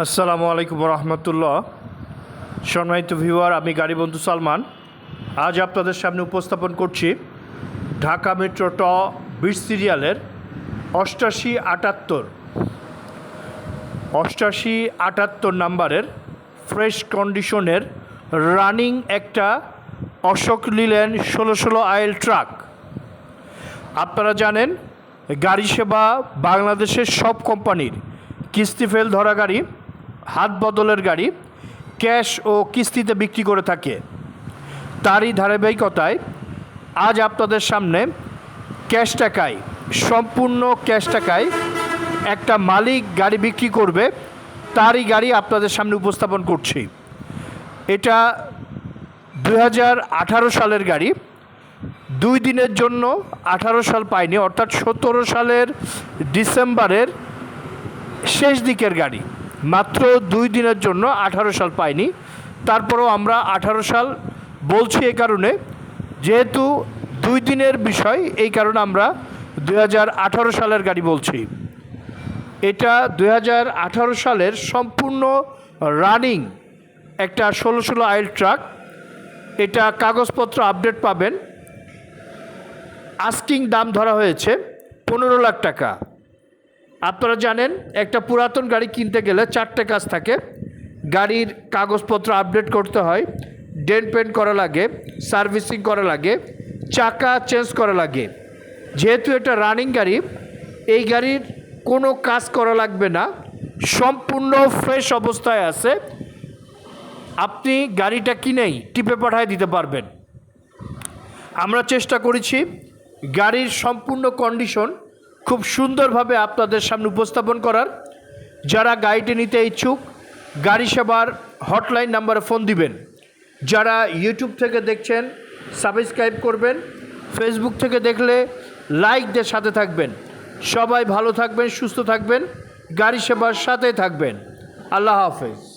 আসসালামু আলাইকুম রহমতুল্লাহ সম্মানিত ভিউয়ার, আমি গাড়ি বন্ধু সালমান। আজ আপনাদের সামনে উপস্থাপন করছি ঢাকা মেট্রো ট বিশ সিরিয়ালের অষ্টাশি আটাত্তর। অষ্টাশি আটাত্তর নাম্বারের ফ্রেশ কন্ডিশনের রানিং একটা অশোক লিলেন ষোলো ষোলো আইল ট্রাক। আপনারা জানেন, গাড়ি সেবা বাংলাদেশের সব কোম্পানির কিস্তি ফেল ধরা গাড়ি। হাত বদলের গাড়ি, ক্যাশ ও কিস্তিতে বিক্রি করে থাকে। তারই ধারাবাহিকতায় আজ আপনাদের সামনে ক্যাশ টাকায়, সম্পূর্ণ ক্যাশ টাকায় একটা মালিক গাড়ি বিক্রি করবে, তারই গাড়ি আপনাদের সামনে উপস্থাপন করছি। এটা দু হাজার আঠারো সালের গাড়ি, দুই দিনের জন্য আঠারো সাল পায়নি, অর্থাৎ সতেরো সালের ডিসেম্বরের শেষ দিকের গাড়ি। মাত্র দুই দিনের জন্য আঠারো সাল পাইনি। তারপরেও আমরা আঠারো সাল বলছি এই কারণে, যেহেতু দুই দিনের বিষয়, এই কারণে আমরা দু হাজার আঠারো সালের গাড়ি বলছি। এটা দু হাজার আঠারো সালের সম্পূর্ণ রানিং একটা ষোলো ষোলো আইল ট্রাক। এটা কাগজপত্র আপডেট পাবেন। আস্কিং দাম ধরা হয়েছে পনেরো লাখ টাকা। আপনারা জানেন, একটা পুরাতন গাড়ি কিনতে গেলে চারটে কাজ থাকে। গাড়ির কাগজপত্র আপডেট করতে হয় ডেন্ট পেন্ট করা লাগে সার্ভিসিং করা লাগে, চাকা চেঞ্জ করা লাগে। যেহেতু এটা রানিং গাড়ি, এই গাড়ির কোনো কাজ করা লাগবে না, সম্পূর্ণ ফ্রেশ অবস্থায় আছে। আপনি গাড়িটা কিনেই টিপে পাঠায় দিতে পারবেন। আমরা চেষ্টা করেছি, গাড়ির সম্পূর্ণ কন্ডিশন খুব সুন্দরভাবে আপনাদের সামনে উপস্থাপন করার। যারা গাড়িটি নিতে ইচ্ছুক, গাড়ি সেবার হটলাইন নাম্বারে ফোন দিবেন। যারা ইউটিউব থেকে দেখছেন, সাবস্ক্রাইব করবেন। ফেসবুক থেকে দেখলে লাইক দিয়ে সাথে থাকবেন। সবাই ভালো থাকবেন, সুস্থ থাকবেন। গাড়ি সেবার সাথে থাকবেন। আল্লাহ হাফেজ।